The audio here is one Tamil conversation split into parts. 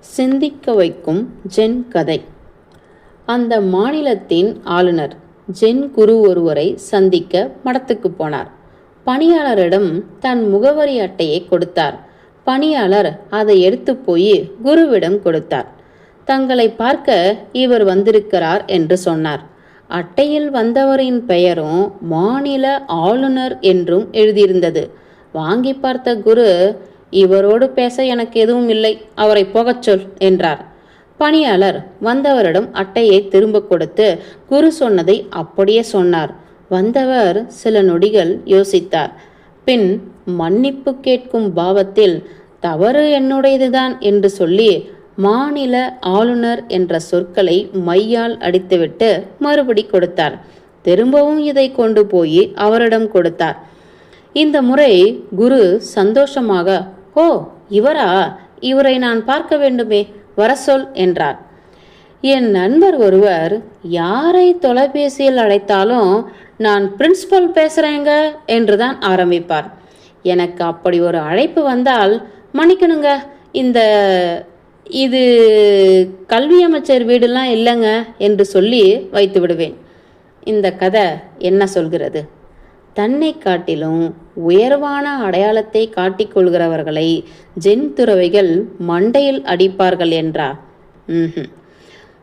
சிந்திக்க வைக்கும் ஜென் கதை. அந்த மாநிலத்தின் ஆளுநர் ஜென் குரு ஒருவரை சந்திக்க மடத்துக்கு போனார். பணியாளரிடம் தன் முகவரி அட்டையை கொடுத்தார். பணியாளர் அதை எடுத்து போய் குருவிடம் கொடுத்தார். தங்களை பார்க்க இவர் வந்திருக்கிறார் என்று சொன்னார். அட்டையில் வந்தவரின் பெயரும் மாநில ஆளுநர் என்றும் எழுதியிருந்தது. வாங்கி பார்த்த குரு இவரோடு பேச எனக்கு எதுவும் இல்லை அவரை போகச் சொல் என்றார். பணியாளர் வந்தவரிடம் அட்டையை திரும்ப கொடுத்து குரு சொன்னதை அப்படியே சொன்னார். வந்தவர் சில நொடிகள் யோசித்தார். பின் மன்னிப்பு கேட்கும் பாவத்தில் தவறு என்னுடையதுதான் என்று சொல்லி மாநில ஆளுநர் என்ற சொற்களை மையால் அடித்துவிட்டு மறுபடி கொடுத்தார். திரும்பவும் இதை கொண்டு போய் அவரிடம் கொடுத்தார். இந்த முறை குரு சந்தோஷமாக ஓ இவரா? இவரை நான் பார்க்க வேண்டுமே வர சொல் என்றார். என் நண்பர் ஒருவர் யாரை தொலைபேசியில் அழைத்தாலும் நான் பிரின்சிபல் பேசுகிறேங்க என்று தான் ஆரம்பிப்பார். எனக்கு அப்படி ஒரு அழைப்பு வந்தால் மன்னிக்கணுங்க இந்த இது கல்வி அமைச்சர் வீடுலாம் இல்லைங்க என்று சொல்லி வைத்து விடுவேன் இந்த கதை என்ன சொல்கிறது? தன்னை காட்டிலும் உயர்வான அடையாளத்தை காட்டிக்கொள்கிறவர்களை ஜென் துறவைகள் மண்டையில் அடிப்பார்கள் என்றா ம்ஹும்.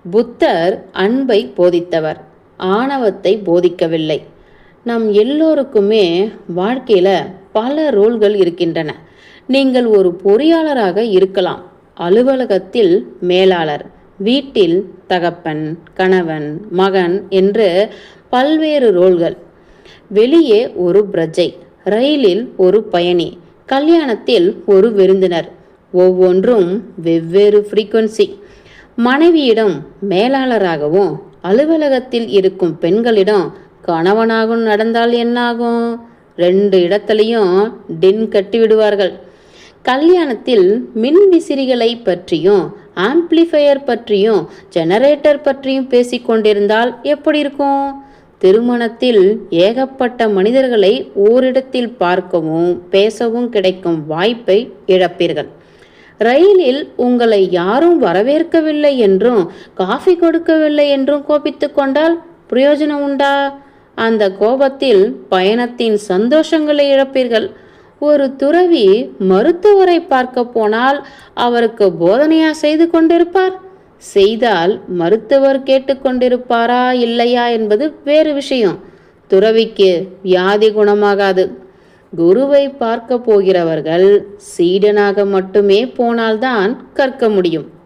புத்தர் அன்பை போதித்தவர் ஆணவத்தை போதிக்கவில்லை. நம் எல்லோருக்குமே வாழ்க்கையில் பல ரோல்கள் இருக்கின்றன. நீங்கள் ஒரு பொறியாளராக இருக்கலாம். அலுவலகத்தில் மேலாளர் வீட்டில் தகப்பன் கணவன் மகன் என்று பல்வேறு ரோல்கள். வெளியே ஒரு பிரஜை ரயிலில் ஒரு பயணி கல்யாணத்தில் ஒரு விருந்தினர். ஒவ்வொன்றும் வெவ்வேறு ஃப்ரீக்குவன்சி மனைவியிடம் மேலாளராகவும் அலுவலகத்தில் இருக்கும் பெண்களிடம் கணவனாகவும் நடந்தால் என்னாகும்? ரெண்டு இடத்துலையும் டின் கட்டி விடுவார்கள். கல்யாணத்தில் மின் விசிறிகளை பற்றியும் ஆம்ப்ளிஃபையர் பற்றியும் ஜெனரேட்டர் பற்றியும் பேசிக்கொண்டிருந்தால் எப்படி இருக்கும்? திருமணத்தில் ஏகப்பட்ட மனிதர்களை ஓரிடத்தில் பார்க்கவும் பேசவும் கிடைக்கும் வாய்ப்பை இழப்பீர்கள். ரயிலில் உங்களை யாரும் வரவேற்கவில்லை என்றும் காஃபி கொடுக்கவில்லை என்றும் கோபித்து கொண்டால் பிரயோஜனம் உண்டா? அந்த கோபத்தில் பயணத்தின் சந்தோஷங்களை இழப்பீர்கள். ஒரு துறவி மருத்துவரை பார்க்க போனால் அவருக்கு போதனையா செய்து கொண்டிருப்பார்? செய்தால் மருத்துவர் கேட்டுக்கொண்டிருப்பாரா இல்லையா என்பது வேறு விஷயம். துறவிக்கு வியாதி குணமாகாது. குருவை பார்க்க போகிறவர்கள் சீடனாக மட்டுமே போனால்தான் கற்க முடியும்.